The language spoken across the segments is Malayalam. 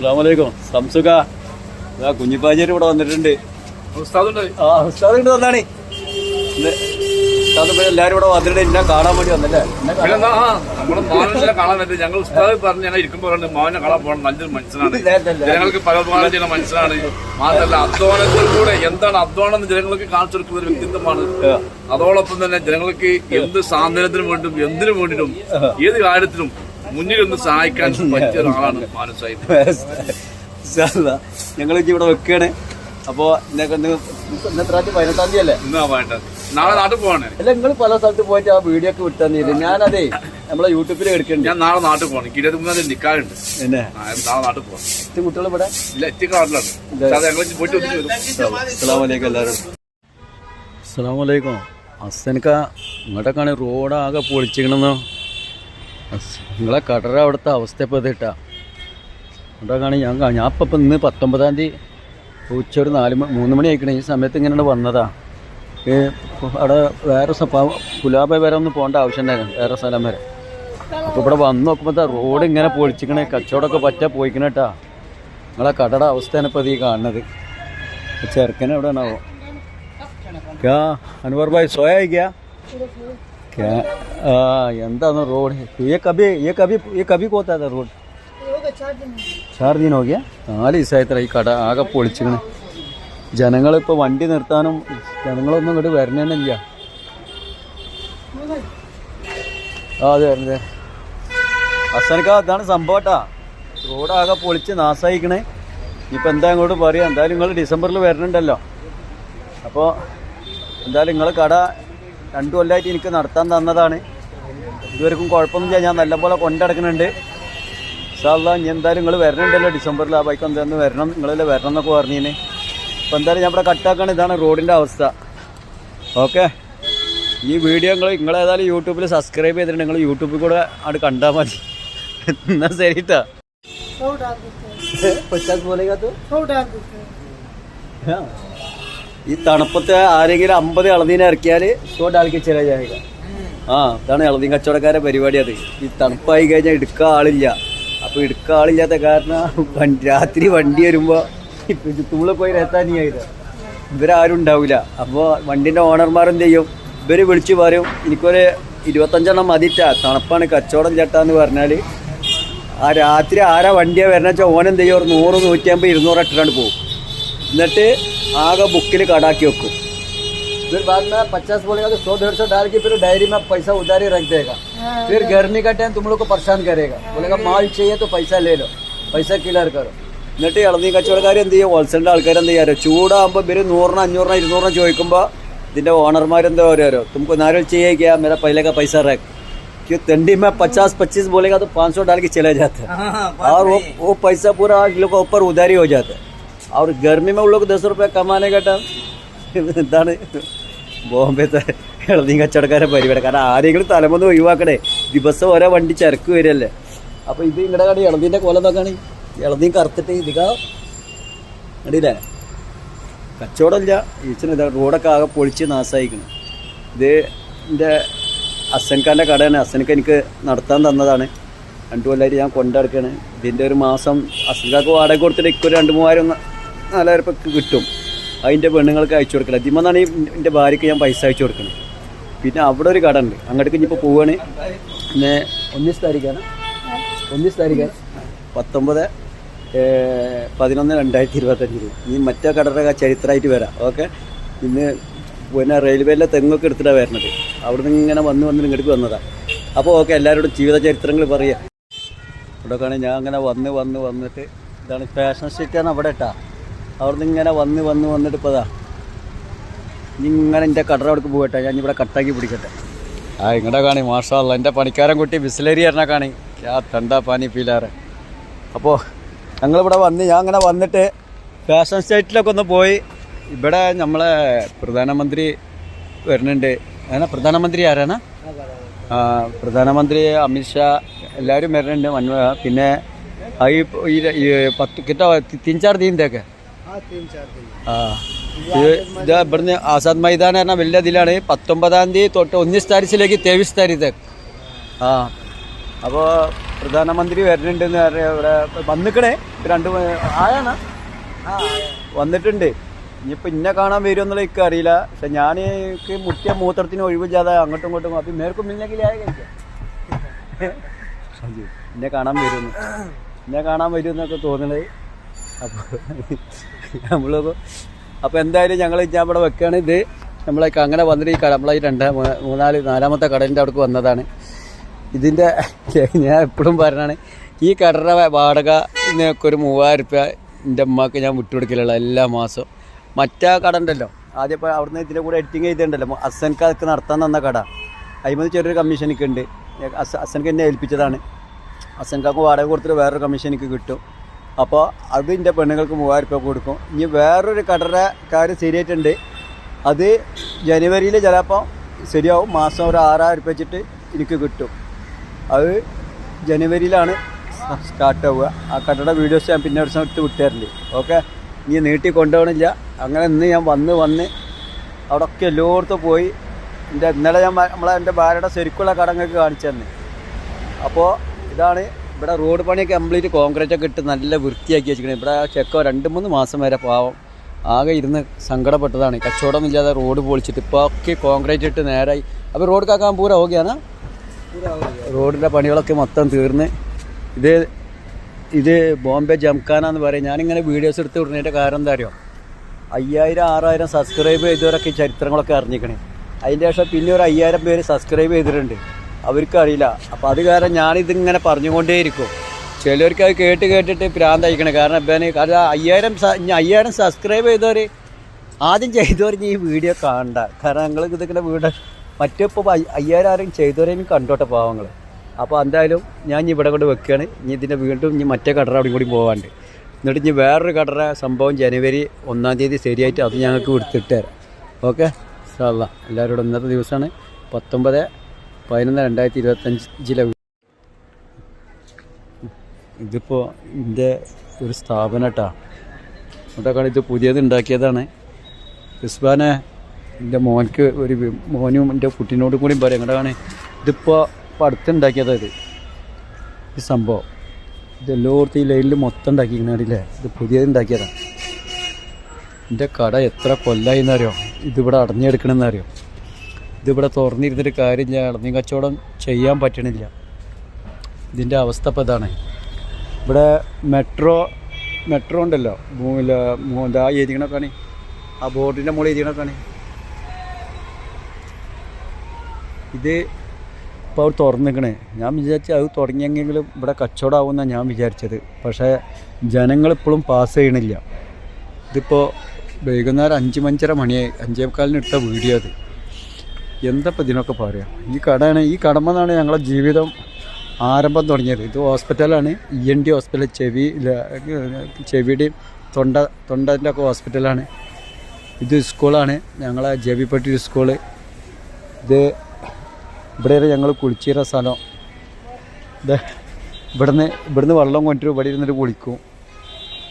അസ്സാമലൈക്കും സംസുഖ. ഇതാ കുഞ്ഞിപ്പാഞ്ചേരി ഇവിടെ വന്നിട്ടുണ്ട്. ആ ഉസ്താദ് ഉണ്ട് വന്നാണേ എല്ലാരും ഇവിടെ വന്നിട്ട് എന്നെ കാണാൻ വേണ്ടി വന്നല്ലേ? കാണാൻ- പിന്നെന്താ? ആ, നമ്മുടെ മോഹനെ കാണാൻ പറ്റും ഞങ്ങൾ ഉസ്താദ് പറഞ്ഞ് ഞങ്ങൾ ഇരിക്കുമ്പോൾ മോഹനെ കാണാൻ പോകണം. നല്ലൊരു മനുഷ്യനാണ്. ജനങ്ങൾക്ക് പരമാവധി ചെയ്യുന്ന മനുഷ്യനാണ്. മാത്രമല്ല അധ്വാനത്തിലൂടെ എന്താണ് അധ്വാനം എന്ന് ജനങ്ങൾക്ക് കാണിച്ചു കൊടുക്കുന്ന ഒരു വ്യക്തിത്വമാണ്. ആ. അതോടൊപ്പം തന്നെ ജനങ്ങൾക്ക് എന്ത് സാന്ത്വനത്തിനും വേണ്ടും എന്തിനു വേണ്ടിയിട്ടും ഏത് കാര്യത്തിലും മുന്നിൽ നിന്ന് സഹായിക്കാൻ പറ്റിയ ഒരാളാണ് മാനസായി ഞങ്ങൾ ഇനി ഇവിടെ വെക്കാണ്. അപ്പോ പതിനെട്ടാം തീയതി അല്ലേ? നാളെ നാട്ടിൽ പോവാണ്. അല്ല നിങ്ങൾ പല സ്ഥലത്ത് പോയിട്ട് ആ വീഡിയോ ഒക്കെ വിട്ടാന്നില്ല ഞാനതേ നമ്മളെ യൂട്യൂബിൽ എടുക്കണ്ട്. ഞാൻ നാളെ നാട്ടിൽ പോകണം ഇരുപത്തി മൂന്നാം തീയതി നിൽക്കാറുണ്ട് നാളെ നാട്ടിൽ പോകണം കുട്ടികൾ ഇവിടെ? ഇല്ല ഉസ്താദ് ഞങ്ങൾ പോയിട്ട് അസ്സലാമലൈക്കും എല്ലാവരും അസ്സലാമലൈക്കും അസ്സനക്ക ഇങ്ങോട്ടൊക്കെയാണ് റോഡ് ആകെ പൊളിച്ചിക്കണെന്നോ നിങ്ങളെ കടറ അവിടുത്തെ അവസ്ഥ ഇപ്പോൾ ഇതിട്ടാ അതുകൊണ്ടാണ് ഞാൻ ഞാൻ ഇപ്പം ഇപ്പം ഇന്ന് പത്തൊമ്പതാം തീയതി ഉച്ച ഒരു നാല് മണി മൂന്ന് മണി ആയിക്കണേ. ഈ സമയത്ത് ഇങ്ങനെ വന്നതാ. അവിടെ വേറെ ഗുലാബ വരെ ഒന്നും പോകേണ്ട ആവശ്യം ഉണ്ടായിരുന്നു വേറെ സ്ഥലം വരെ. അപ്പോൾ ഇവിടെ വന്ന് നോക്കുമ്പോൾ റോഡ് ഇങ്ങനെ പൊളിച്ചിക്കണേ. കച്ചവടമൊക്കെ പറ്റ പോയിക്കണ കേട്ടാ. നിങ്ങളെ കടയുടെ അവസ്ഥയാണ് ഇപ്പോൾ ഈ കാണുന്നത്. ചെറുക്കനെ എവിടെയാണാവോ? ക്യാ അനുവർ ഭായ് സോയ ആയിക്കാ क्या क्या ആ എന്താണ് റോഡ് ये कभी ये कभी ये कभी को होता था रोड चार दिन हो गया നാല് ദിവസമായിത്ര ഈ കട ആകെ പൊളിച്ചിക്കണ് ജനങ്ങളിപ്പോൾ വണ്ടി നിർത്താനും ജനങ്ങളൊന്നും ഇങ്ങോട്ട് വരണേന്നില്ല ആ അതെ അതെ അസനക്ക അതാണ് സംഭവട്ടാ റോഡ് ആകെ പൊളിച്ച് നാശമായിക്കണേ ഇപ്പം എന്താ ഇങ്ങോട്ട് പറയാം എന്തായാലും നിങ്ങൾ ഡിസംബറിൽ വരണുണ്ടല്ലോ അപ്പോൾ എന്തായാലും നിങ്ങൾ കട രണ്ടു കൊല്ലമായിട്ട് എനിക്ക് നടത്താൻ തന്നതാണ് ഇതുവരെക്കും കുഴപ്പമൊന്നുമില്ല ഞാൻ നല്ലപോലെ കൊണ്ടടക്കുന്നുണ്ട് സാധാ ഇനി എന്തായാലും നിങ്ങൾ വരണുണ്ടല്ലോ ഡിസംബറിൽ ആ ബൈക്ക് എന്താന്ന് വരണം നിങ്ങളല്ലേ വരണം എന്നൊക്കെ പറഞ്ഞിന് അപ്പോൾ എന്തായാലും ഞാൻ ഇവിടെ കട്ടാക്കാണ് ഇതാണ് റോഡിൻ്റെ അവസ്ഥ ഓക്കെ ഈ വീഡിയോ നിങ്ങൾ നിങ്ങളേതായാലും യൂട്യൂബിൽ സബ്സ്ക്രൈബ് ചെയ്തിട്ടുണ്ട് നിങ്ങൾ യൂട്യൂബിൽ കൂടെ അത് കണ്ടാൽ മതി എന്നാ ശരിട്ടാ सौ डाल देते हैं പച്ചാസ് പോലെയാ सौ डाल देते हैं ആ. ഈ തണുപ്പത്തെ ആരെങ്കിലും അമ്പത് ഇളനീനെ ഇറക്കിയാൽ സോ ഡാൽക്ക് ചെറിയ ജായക ആ അതാണ് ഇളനീ കച്ചവടക്കാരെ പരിപാടി അത്. ഈ തണുപ്പായി കഴിഞ്ഞാൽ എടുക്കാൻ ആളില്ല. അപ്പൊ എടുക്കാൻ ആളില്ലാത്ത കാരണം രാത്രി വണ്ടി വരുമ്പോ തുള്ളി പോയി രത്താനിയായത് ഇവരാരും ഉണ്ടാവില്ല അപ്പോൾ വണ്ടിന്റെ ഓണർമാർ എന്ത് ചെയ്യും? ഇവർ വിളിച്ചു പറയും എനിക്കൊരു ഇരുപത്തഞ്ചെണ്ണം മതിറ്റാ തണുപ്പാണ് കച്ചവടം ചേട്ടാന്ന് പറഞ്ഞാൽ ആ രാത്രി ആരാ വണ്ടിയാണ് വരണ വെച്ചാൽ ഓനെന്ത് ചെയ്യും? ഒരു നൂറ് നൂറ്റമ്പത് ഇരുന്നൂറ് ഇട്ടിട്ടാണ്ട് പോകും എന്നിട്ട് ആകെ ബുക്കിൽ കടാക്കി വെക്കും फिर बाद में पचास बोलेगा तो सौ डेढ़ सौ डाल के फिर डायरी में पैसा उधार ही रख देगा फिर गर्मी का टाइम तुम लोग को परेशान करेगा बोलेगा माल चाहिए तो पैसा ले लो पैसा क्लियर करो എന്നിട്ട് ഇളനീ കച്ചവടക്കാർ എന്ത് ചെയ്യും ഹോൾസെയിലിൻ്റെ ആൾക്കാർ എന്ത് ചെയ്യാറോ ചൂടാകുമ്പോൾ ഇവർ നൂറിന് അഞ്ഞൂറിന് ഇരുന്നൂറിന് ചോദിക്കുമ്പോൾ ഇതിൻ്റെ ഓണർമാർ എന്താ പറയുക तुमको नारियल चाहिए क्या मेरा पहले का पैसा रख कि ठंडी में पचास पच्चीस बोलेगा तो पाँच सौ डाल के चले जाते हैं और वो वो पैसा पूरा आप लोग के ऊपर उधारी हो जाता है और गर्मी में उन लोग दस रुपये कमाने का टाइम എന്താണ് ബോംബെത്തെ ഇളനീ കച്ചവടക്കാരെ പരിപാടി കാരണം ആരെങ്കിലും തലമൊന്ന് ഒഴിവാക്കണേ ദിവസം ഓരോ വണ്ടി ചരക്ക് വരികയല്ലേ അപ്പോൾ ഇത് നിങ്ങളുടെ കട ഇളനീൻ്റെ കൊല നോക്കാണ് ഇളനീ കറുത്തിട്ട് ഇതുക കണ്ടില്ലേ കച്ചവടമില്ല ഈച്ചിന് ഇതാ റോഡൊക്കെ ആകെ പൊളിച്ച് നാശമായിക്കണം ഇത് എൻ്റെ അസൻഖാൻ്റെ കടയാണ് അസൻഖ എനിക്ക് നടത്താൻ തന്നതാണ് രണ്ടു കൊല്ലമായിട്ട് ഞാൻ കൊണ്ടെടുക്കുകയാണ് ഇതിൻ്റെ ഒരു മാസം അസൻഖാക്ക് വാടക കൊടുത്തിട്ട് ഇക്കൊരു രണ്ട് മൂവായിരം നാലായിരം ഉറുപ്പ്യക്ക് കിട്ടും. അതിന്റെ പെണ്ണുങ്ങൾക്ക് അയച്ചു കൊടുക്കണം അതിമെന്നാണ് ഈ എന്റെ ഭാര്യയ്ക്ക് ഞാൻ പൈസ അയച്ചു കൊടുക്കുന്നത് പിന്നെ അവിടെ ഒരു കട ഉണ്ട്. അങ്ങോട്ടേക്ക് ഇനിയിപ്പോൾ പോവുകയാണ് പിന്നെ ഒന്നിസ് താരിഖാണ്. ഒന്നിസ് താരിഖാണ് പത്തൊമ്പത് പതിനൊന്ന് രണ്ടായിരത്തി ഇരുപത്തഞ്ചിൽ ഇനി മറ്റേ കടയുടെ ചരിത്രമായിട്ട് വരാം. ഓക്കെ? ഇന്ന് പിന്നെ റെയിൽവേയിലെ തെങ്ങൊക്കെ എടുത്തിട്ടാണ് വരുന്നത് അവിടെ നിന്ന് ഇങ്ങനെ വന്ന് വന്ന് ഇങ്ങോട്ട് വന്നതാണ് അപ്പോൾ ഓക്കെ എല്ലാവരോടും ജീവിത ചരിത്രങ്ങൾ പറയാം. ഇവിടെയൊക്കെയാണ് ഞാൻ അങ്ങനെ വന്ന് വന്ന് വന്നിട്ട് ഇതാണ് ഫാഷൻ സ്ട്രീറ്റാണ് അവിടെ ഇട്ടാ അവിടുന്ന് ഇങ്ങനെ വന്ന് വന്ന് വന്നിട്ട് ഇപ്പതാ ഇങ്ങനെ എന്റെ കടറ അവിടെ പോകട്ടെ. ഞാൻ ഇവിടെ കട്ടാക്കി പിടിക്കട്ടെ. ആ ഇങ്ങടെ കാണി മാഷാല്ല എന്റെ പണിക്കാരൻ കുട്ടി ബിസ്ലരി പറഞ്ഞ കാണി. ആ തണ്ട പാനി ഫീലാറ്. അപ്പോൾ ഞങ്ങളിവിടെ വന്ന് ഞാൻ അങ്ങനെ വന്നിട്ട് ഫാഷൻ സ്റ്റേറ്റിലൊക്കെ ഒന്ന് പോയി. ഇവിടെ നമ്മളെ പ്രധാനമന്ത്രി വരുന്നുണ്ട്. അങ്ങനെ പ്രധാനമന്ത്രി ആരാണ്? പ്രധാനമന്ത്രി അമിത്ഷാ എല്ലാവരും വരുന്നുണ്ട്. മന്മ പിന്നെ ഈ പത്ത് കിട്ടാ തിഞ്ചാർ തീയതിയൊക്കെ ആ. ഇത് ഇവിടുന്ന് ആസാദ് മൈതാൻ പറഞ്ഞ വലിയ ഇതിലാണ്. പത്തൊമ്പതാം തീയതി തൊട്ട് ഒന്നിസ് താരീഖിലേക്ക് തേവിസ് താരിത് ആ. അപ്പോൾ പ്രധാനമന്ത്രി വരുന്നുണ്ടെന്ന് പറഞ്ഞ ഇവിടെ വന്നിക്കണേ. രണ്ട് ആയാണ് വന്നിട്ടുണ്ട്. ഇനിയിപ്പോൾ ഇന്നെ കാണാൻ വരുമോ എന്നുള്ള എനിക്ക് അറിയില്ല. പക്ഷെ ഞാൻ എനിക്ക് മുറ്റിയ മൂത്രത്തിന് ഒഴിവില്ലാതെ അങ്ങോട്ടും ഇങ്ങോട്ടും അപ്പം മേർക്കും മില്ലെങ്കിൽ ഇന്നെ എന്നെ കാണാൻ വരുമെന്ന്. എന്നെ കാണാൻ വരുമെന്നൊക്കെ തോന്നുന്നത് അപ്പോൾ നമ്മളപ്പോൾ അപ്പോൾ എന്തായാലും ഞങ്ങൾ ഞാൻ ഇവിടെ വെക്കുകയാണ് ഇത് നമ്മളെ അങ്ങനെ വന്നിട്ട് ഈ കട നമ്മളെ ഈ രണ്ട് മൂന്നാൽ നാലാമത്തെ കടലിന്റെ അവിടേക്ക് വന്നതാണ്. ഇതിന്റെ ഞാൻ എപ്പോഴും പറഞ്ഞാണ് ഈ കടയുടെ വാടക ഇതിനൊക്കെ ഒരു മൂവായിരം റുപ്യ എന്റെ അമ്മയ്ക്ക് ഞാൻ വിട്ടുകൊടുക്കലുള്ള എല്ലാ മാസവും. മറ്റാ കട ഉണ്ടല്ലോ. ആദ്യം ഇപ്പോൾ അവിടുന്ന് ഇതിന്റെ കൂടെ എഡിറ്റിങ് ചെയ്തിട്ടുണ്ടല്ലോ. അസൻക്കാർക്ക് നടത്താൻ തന്ന കട. അതിമത് ചെറിയൊരു കമ്മീഷൻ എനിക്ക് ഉണ്ട്. അസ അസൻക്ക് എന്നെ ഏൽപ്പിച്ചതാണ്. അസൻകാക്ക് വാടക കൊടുത്തിട്ട് വേറൊരു കമ്മീഷൻ എനിക്ക് കിട്ടും. അപ്പോൾ അത് എന്റെ പെണ്ണുങ്ങൾക്ക് മൂവായിരം രൂപ കൊടുക്കും. ഇനി വേറൊരു കടയുടെ കാര്യം ശരിയായിട്ടുണ്ട് അത് ജനുവരിയിൽ ചിലപ്പോൾ ശരിയാവും. മാസം ഒരു ആറായിരം രൂപ വെച്ചിട്ട് എനിക്ക് കിട്ടും. അത് ജനുവരിയിലാണ് സ്റ്റാർട്ട് ആവുക. ആ കടയുടെ വീഡിയോസ് ഞാൻ പിന്നെ ഒരു സമയത്ത് വിട്ടുതരണ്ട്. ഓക്കെ ഇനി നീട്ടി കൊണ്ടുപോകണില്ല. അങ്ങനെ ഇന്ന് ഞാൻ വന്ന് വന്ന് അവിടെ ഒക്കെ എല്ലായിടത്തും പോയി. എന്റെ ഇന്നലെ ഞാൻ നമ്മളെ എന്റെ ഭാര്യയുടെ ശരിക്കുള്ള കടങ്ങൾക്ക് കാണിച്ചു തന്നെ. അപ്പോൾ ഇതാണ് ഇവിടെ റോഡ് പണിയൊക്കെ കംപ്ലീറ്റ് കോൺക്രീറ്റ് ഒക്കെ ഇട്ട് നല്ല വൃത്തിയാക്കി വെച്ചിരിക്കണം. ഇവിടെ ചെക്കോ രണ്ട് മൂന്ന് മാസം വരെ പാവം. ആകെ ഇരുന്ന് സങ്കടപ്പെട്ടതാണ്. കച്ചവടം ഇല്ലാതെ റോഡ് പൊളിച്ചിട്ട്. ഇപ്പോൾ ഒക്കെ കോൺക്രീറ്റ് ഇട്ട് നേരായി. അപ്പോൾ റോഡ് കാക്കാൻ പൂര ഓക്കെയാണ് റോഡിന്റെ പണികളൊക്കെ മൊത്തം തീർന്ന്. ഇത് ഇത് ബോംബെ ജംഖാന എന്ന് പറയും. ഞാനിങ്ങനെ വീഡിയോസ് എടുത്ത് വിടുന്നതിന്റെ കാരണം എന്താ അറിയോ? അയ്യായിരം ആറായിരം സബ്സ്ക്രൈബ് ചെയ്തവരൊക്കെ ചരിത്രങ്ങളൊക്കെ അറിഞ്ഞിരിക്കണേ. അതിന്റെ ശേഷം പിന്നെ ഒരു അയ്യായിരം പേര് സബ്സ്ക്രൈബ് ചെയ്തിട്ടുണ്ട്. അവർക്ക് അറിയില്ല അപ്പോൾ അത് കാരണം ഞാനിതിങ്ങനെ പറഞ്ഞുകൊണ്ടേയിരിക്കും. ചിലർക്ക് അത് കേട്ട് കേട്ടിട്ട് പ്രാന്തയക്കണം. കാരണം ഇപ്പം കാരണം അയ്യായിരം അയ്യായിരം സബ്സ്ക്രൈബ് ചെയ്തവർ ആദ്യം ചെയ്തവർ ഈ വീഡിയോ കാണണ്ട. കാരണം ഞങ്ങൾ ഇതിങ്ങനെ വീട് മറ്റിപ്പോൾ അയ്യായിരം ആരെങ്കിലും ചെയ്തവരെയും കണ്ടോട്ടെ പാവങ്ങൾ അപ്പോൾ എന്തായാലും ഞാൻ ഇവിടെ കൊണ്ട് വെക്കുകയാണ് ഇനി ഇതിന്റെ വീണ്ടും ഇനി മറ്റേ കടറ അവിടെ കൂടി പോകാണ്ട് എന്നിട്ട് ഇനി വേറൊരു കടറ സംഭവം ജനുവരി ഒന്നാം തീയതി ശരിയായിട്ട് അത് ഞങ്ങൾക്ക് കൊടുത്തിട്ട് തരാം. ഓക്കെ? സാധാ എല്ലാവരോടും ഇന്നത്തെ ദിവസമാണ് പത്തൊമ്പത് പതിനൊന്ന് രണ്ടായിരത്തി ഇരുപത്തഞ്ചിലെ ഇതിപ്പോൾ ഇതിന്റെ ഒരു സ്ഥാപനം കേട്ടോ ഇത് പുതിയത് ഉണ്ടാക്കിയതാണ്. ക്രിസ്ബാനെ എന്റെ മോനക്ക് ഒരു മോനും എന്റെ കുട്ടീനോടും കൂടി പറയാം എങ്ങോട്ടാണ് ഇതിപ്പോൾ ഇപ്പോൾ ഇത്. ഈ സംഭവം. ഇത് എല്ലായിടത്തും ഈ ലൈനിൽ മൊത്തം ഉണ്ടാക്കിക്കണേ ഇത് പുതിയത് ഉണ്ടാക്കിയതാണ് എന്റെ കട എത്ര കൊല്ലായി എന്നറിയോ? ഇതിവിടെ അടഞ്ഞെടുക്കണമെന്ന് അറിയോ ഇതിവിടെ കാര്യം ഞാൻ ഇളനീ കച്ചവടം ചെയ്യാൻ പറ്റണില്ല. ഇതിന്റെ അവസ്ഥ ഇപ്പോൾ ഇതാണ്. ഇവിടെ മെട്രോ മെട്രോ ഉണ്ടല്ലോ. ദാ എഴുതിക്കണക്കാണ് ആ ബോർഡിന്റെ മുകളിൽ എഴുതിക്കണക്കാണ് ഇത് ഇപ്പോൾ അവർ തുറന്നിക്കണേ. ഞാൻ വിചാരിച്ചു അത് തുടങ്ങിയെങ്കിലും ഇവിടെ കച്ചവടമാവുമെന്നാണ് ഞാൻ വിചാരിച്ചത്. പക്ഷേ ജനങ്ങളിപ്പോഴും പാസ് ചെയ്യണില്ല. ഇതിപ്പോൾ വൈകുന്നേരം അഞ്ച് മഞ്ചര മണിയായി. അഞ്ചേ മുക്കാലിന് ഇട്ട വീഡിയോ അത്. എന്തപ്പോൾ ഇതിനൊക്കെ പറയുക ഈ കടയാണ് ഈ കടമെന്നാണ് ഞങ്ങളുടെ ജീവിതം ആരംഭം തുടങ്ങിയത്. ഇത് ഹോസ്പിറ്റലാണ് ഇ എൻ ഡി ഹോസ്പിറ്റൽ ചെവി ചെവിയുടെയും തൊണ്ട തൊണ്ടന്റെ ഒക്കെ ഹോസ്പിറ്റലാണ്. ഇത് സ്കൂളാണ് ഞങ്ങളെ ജവിപ്പട്ടി സ്കൂൾ. ഇത് ഇവിടെയാണ് ഞങ്ങൾ കുളിച്ചിരുന്ന സ്ഥലം. ഇത് ഇവിടുന്ന് ഇവിടുന്ന് വെള്ളം കൊണ്ടിട്ട് ഇവിടെ ഇരുന്നിട്ട് കുളിക്കും.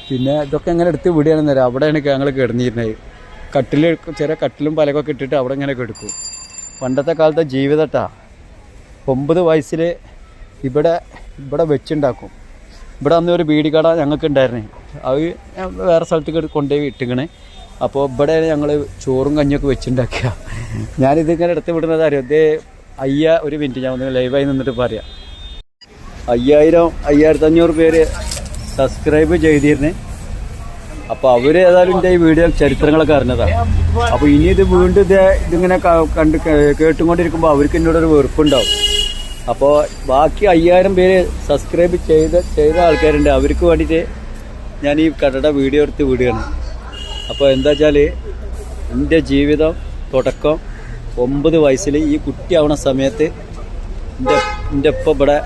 പിന്നെ ഇതൊക്കെ എങ്ങനെ എടുത്ത് വിടുകയാണെന്ന് അവിടെയാണ് ഞങ്ങൾ കിടന്നിരുന്നത്. കട്ടിൽ ചെറിയ കട്ടിലും പലകൊക്കെ ഇട്ടിട്ട് അവിടെ ഇങ്ങനെ കിടക്കും. പണ്ടത്തെ കാലത്തെ ജീവിതട്ടാ. ഒമ്പത് വയസ്സിൽ ഇവിടെ ഇവിടെ വെച്ചുണ്ടാക്കും. ഇവിടെ അന്ന് ഒരു ബീഡി കട ഞങ്ങൾക്ക് ഉണ്ടായിരുന്നേ അത് വേറെ സ്ഥലത്തേക്ക് കൊണ്ടുപോയി ഇട്ടിക്കണേ. അപ്പോൾ ഇവിടെ ഞങ്ങൾ ചോറും കഞ്ഞിയൊക്കെ വെച്ചുണ്ടാക്കുക ഞാനിതിങ്ങനെ എടുത്ത് വിടുന്നത് അറിയാം? ഇതേ അയ്യ ഒരു മിനിറ്റ് ഞാൻ ഒന്ന് ലൈവായി നിന്നിട്ട് പറയാം. അയ്യായിരം അയ്യായിരത്തഞ്ഞൂറ് പേര് സബ്സ്ക്രൈബ് ചെയ്തിരുന്നേ. അപ്പോൾ അവർ ഏതായാലും എന്റെ ഈ വീഡിയോ ചരിത്രങ്ങളൊക്കെ അറിഞ്ഞതാണ് അപ്പോൾ ഇനി ഇത് വീണ്ടും ഇത് ഇതിങ്ങനെ കണ്ട് കേട്ടുകൊണ്ടിരിക്കുമ്പോ കേട്ടുകൊണ്ടിരിക്കുമ്പോൾ അവർക്ക് എന്നോടൊരു വെറുപ്പുണ്ടാവും. അപ്പോൾ ബാക്കി അയ്യായിരം പേര് സബ്സ്ക്രൈബ് ചെയ്ത ചെയ്ത ആൾക്കാരുണ്ട്. അവർക്ക് വേണ്ടിയിട്ട് ഞാൻ ഈ കടയുടെ വീഡിയോ എടുത്ത് വിടുകയാണ്. അപ്പോൾ എന്താ വെച്ചാൽ എന്റെ ജീവിതം തുടക്കം ഒമ്പത് വയസ്സിൽ ഈ കുട്ടിയാവണ സമയത്ത് എന്റെ എന്റെ ഒപ്പം ഇവിടെ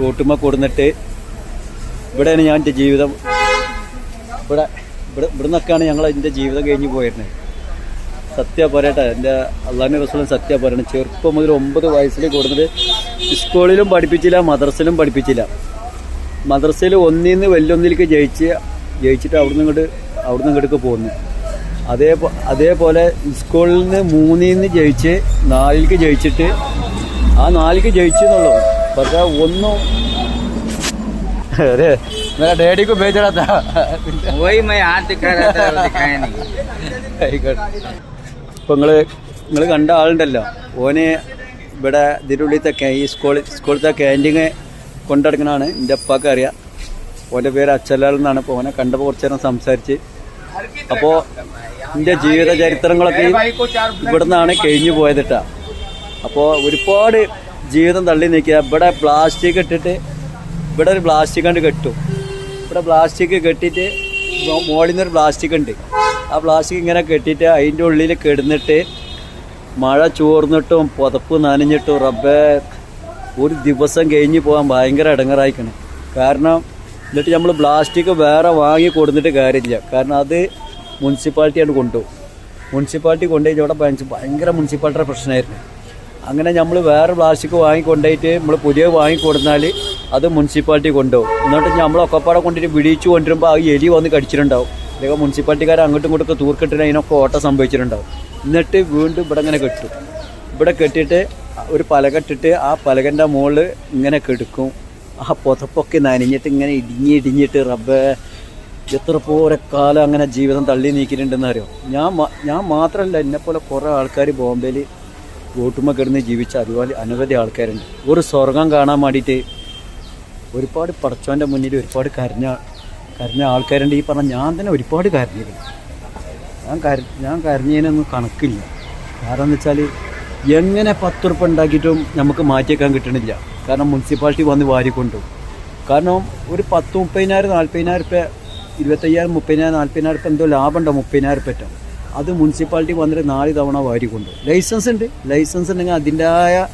റോട്ടുമ്മ കൊടുന്നിട്ട് ഇവിടെയാണ് ഞാൻ എന്റെ ജീവിതം. ഇവിടെ ഇവിടെ ഇവിടെ നിന്നൊക്കെയാണ് ഞങ്ങൾ എന്റെ ജീവിതം കഴിഞ്ഞ് പോയിരുന്നത് സത്യ പറയട്ടെ എന്റെ അള്ളാഹിന്റെ റസൂലും സത്യ പറയണം ചെറുപ്പം മുതൽ ഒമ്പത് വയസ്സിൽ കൊടുത്തിട്ട് സ്കൂളിലും പഠിപ്പിച്ചില്ല മദ്രസയിലും പഠിപ്പിച്ചില്ല. മദ്രസയിൽ ഒന്നിൽ നിന്ന് വലിയൊന്നിലേക്ക് ജയിച്ച് ജയിച്ചിട്ട് അവിടുന്ന് ഇങ്ങോട്ട് അവിടുന്ന് ഇങ്ങോട്ടേക്ക് പോകുന്നു അതേ അതേപോലെ സ്കൂളിൽ നിന്ന് മൂന്നിൽ നിന്ന് ജയിച്ച് നാലിലേക്ക് ജയിച്ചിട്ട് ആ നാലിലേക്ക് ജയിച്ചു എന്നുള്ളൂ പക്ഷേ ഒന്നും അതെ ഡേഡിക്ക് ഉപയോഗിച്ചാ वही मैं हाथ दिखा रहा था वो दिखाया नहीं ഇപ്പൊ നിങ്ങള് നിങ്ങൾ കണ്ട ആളുണ്ടല്ലോ ഓന് ഇവിടെ ഇതിൻ്റെ ഉള്ളിലത്തെ ക്യാ- ഈ സ്കൂൾ സ്കൂളത്തെ ക്യാൻറ്റീന് കൊണ്ടെടുക്കണാണ് എൻ്റെ അപ്പാക്ക് അറിയാം ഓൻ്റെ പേര് അച്ചലാൽ എന്നാണ് അപ്പോൾ ഓനെ കണ്ടപ്പോൾ കുറച്ച് നേരം സംസാരിച്ച് അപ്പോൾ എൻ്റെ ജീവിത ചരിത്രങ്ങളൊക്കെ ഇവിടെ നിന്നാണ് കഴിഞ്ഞു പോയതിട്ടാ അപ്പോൾ ഒരുപാട് ജീവിതം തള്ളി നീക്കിയ ഇവിടെ പ്ലാസ്റ്റിക് ഇട്ടിട്ട് ഇവിടെ ഒരു പ്ലാസ്റ്റിക് കണ്ട് കെട്ടും. ഇവിടെ പ്ലാസ്റ്റിക് കെട്ടിയിട്ട് മുകളിൽ നിന്നൊരു പ്ലാസ്റ്റിക് ഉണ്ട് ആ പ്ലാസ്റ്റിക് ഇങ്ങനെ കെട്ടിയിട്ട് അതിന്റെ ഉള്ളിൽ കിടന്നിട്ട് മഴ ചോർന്നിട്ടും പുതപ്പ് നനഞ്ഞിട്ടും റബ്ബേ ഒരു ദിവസം കഴിഞ്ഞ് പോകാൻ ഭയങ്കര ഇടങ്ങറായിക്കണം കാരണം എന്നിട്ട് നമ്മൾ പ്ലാസ്റ്റിക് വേറെ വാങ്ങി കൊടുത്തിട്ട് കാര്യമില്ല. കാരണം അത് മുനിസിപ്പാലിറ്റിയാണ് കൊണ്ടുപോകും മുനിസിപ്പാലിറ്റി കൊണ്ടുപോയി ഇവിടെ ഭയങ്കര മുനിസിപ്പാലിറ്റിയുടെ പ്രശ്നമായിരുന്നു അങ്ങനെ നമ്മൾ വേറെ പ്ലാസ്റ്റിക് വാങ്ങിക്കൊണ്ടായിട്ട് നമ്മൾ പുതിയ വാങ്ങിക്കൊടുന്നാൽ അത് മുനിസിപ്പാലിറ്റി കൊണ്ടുപോകും. എന്നിട്ട് നമ്മൾ ഒക്കപ്പാടെ കൊണ്ടിട്ട് വിടിയിച്ച് കൊണ്ടുവരുമ്പോൾ ആ എലി വന്ന് കടിച്ചിട്ടുണ്ടാവും. അല്ലെങ്കിൽ മുനിസിപ്പാലിറ്റിക്കാർ അങ്ങോട്ടും ഇങ്ങോട്ടൊക്കെ തൂർക്കിട്ടിട്ട് അതിനൊക്കെ ഓട്ടം സംഭവിച്ചിട്ടുണ്ടാവും. എന്നിട്ട് വീണ്ടും ഇവിടെ ഇങ്ങനെ കെട്ടും. ഇവിടെ കെട്ടിയിട്ട് ഒരു പലക ഇട്ടിട്ട് ആ പലകന്റെ മുകളിൽ ഇങ്ങനെ കെടുക്കും. ആ പുതപ്പൊക്കെ നനഞ്ഞിട്ട് ഇങ്ങനെ ഇടിഞ്ഞ് ഇടിഞ്ഞിട്ട് റബ്ബേ എത്ര പോരെ കാലം അങ്ങനെ ജീവിതം തള്ളി നീക്കിയിട്ടുണ്ടെന്ന് അറിയോ? ഞാൻ ഞാൻ മാത്രമല്ല എന്നെപ്പോലെ കുറേ ആൾക്കാർ ബോംബെയിൽ വോട്ടുമ്മ കിടന്ന് ജീവിച്ച അതുപോലെ അനവധി ആൾക്കാരുണ്ട്. ഒരു സ്വർഗം കാണാൻ വേണ്ടിയിട്ട് ഒരുപാട് പടച്ചോന്റെ മുന്നിൽ ഒരുപാട് കരഞ്ഞ കരഞ്ഞ ആൾക്കാരുണ്ട്. ഈ പറഞ്ഞ ഞാൻ തന്നെ ഒരുപാട് കരഞ്ഞിരുന്നു. ഞാൻ കര ഞാൻ കരഞ്ഞതിനൊന്നും കണക്കില്ല. കാരണം എന്ന് വെച്ചാൽ എങ്ങനെ പത്ത് ഉറുപ്പ് ഉണ്ടാക്കിയിട്ടും നമുക്ക് മാറ്റിയേക്കാൻ കിട്ടണില്ല. കാരണം മുനിസിപ്പാലിറ്റി വന്ന് വാരിക്കൊണ്ടു. കാരണം ഒരു പത്ത് മുപ്പതിനായിരം നാൽപ്പതിനായിരം റുപ്യ ഇരുപത്തയ്യായിരം മുപ്പതിനായിരം നാൽപ്പതിനായിരം റുപ്യ എന്തോ ലാഭം ഉണ്ടാവും മുപ്പതിനായിരം റുപ്യ അത് മുനിസിപ്പാലിറ്റി വന്നിട്ട് നാല് തവണ വാരി കൊണ്ടു. ലൈസൻസ് ഉണ്ട്. ലൈസൻസ് ഉണ്ടെങ്കിൽ അതിന്റെതായ